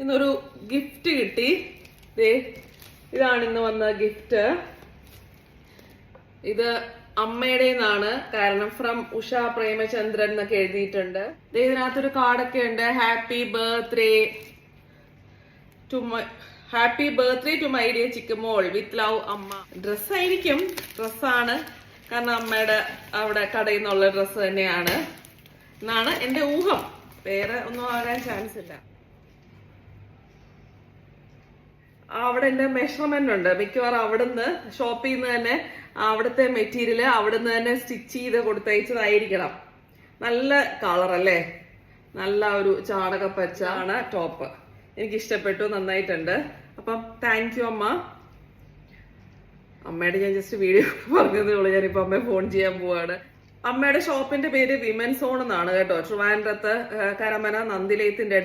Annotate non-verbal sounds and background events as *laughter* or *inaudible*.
ഇന്നൊരു ഗിഫ്റ്റ് കിട്ടി. ദേ ഇതാണ് ഇന്ന് വന്ന ഗിഫ്റ്റ് ഇത് അമ്മയുടെ നിന്നാണ് കാരണം ഫ്രം ഉഷ പ്രേമചന്ദ്രൻ എന്നൊക്കെ എഴുതിയിട്ടുണ്ട്. ഇതിനകത്തൊരു കാർഡൊക്കെ ഉണ്ട്. Happy birthday to my happy birthday to my dear ചിക്കമോൾ with love അമ്മ ഡ്രസ്സായിരിക്കും ഡ്രസ്സാണ് കാരണം അമ്മയുടെ അവിടെ കടയിൽ നിന്നുള്ള ഡ്രസ്സ് തന്നെയാണ്. എന്നാണ് എന്റെ ഊഹം. വേറെ ഒന്നും ആകാൻ ചാൻസ് ഇല്ല. അവിടെ എന്റെ മെഷർമെന്റ് ഉണ്ട്. മിക്കവാറും അവിടുന്ന് ഷോപ്പിൽ നിന്ന് തന്നെ അവിടുത്തെ മെറ്റീരിയൽ അവിടുന്ന് തന്നെ സ്റ്റിച്ച് ചെയ്ത് കൊടുത്തയച്ചതായിരിക്കണം. നല്ല കളർ അല്ലേ? നല്ല ഒരു ചാണക പച്ചാണ് ടോപ്പ് എനിക്ക് ഇഷ്ടപ്പെട്ടു നന്നായിട്ടുണ്ട്. അപ്പം താങ്ക് യു അമ്മ. അമ്മയുടെ ഞാൻ ജസ്റ്റ് വീഡിയോ *laughs* പറഞ്ഞതേ ഉള്ളൂ. ഞാനിപ്പോ അമ്മയെ ഫോൺ ചെയ്യാൻ പോവാണ്. അമ്മയുടെ ഷോപ്പിന്റെ പേര് വിമൻ സോൺ എന്നാണ് കേട്ടോ. ട്രിവാൻഡ്രത്ത് കരമന നന്ദിലയത്തിന്റെ അടുത്ത്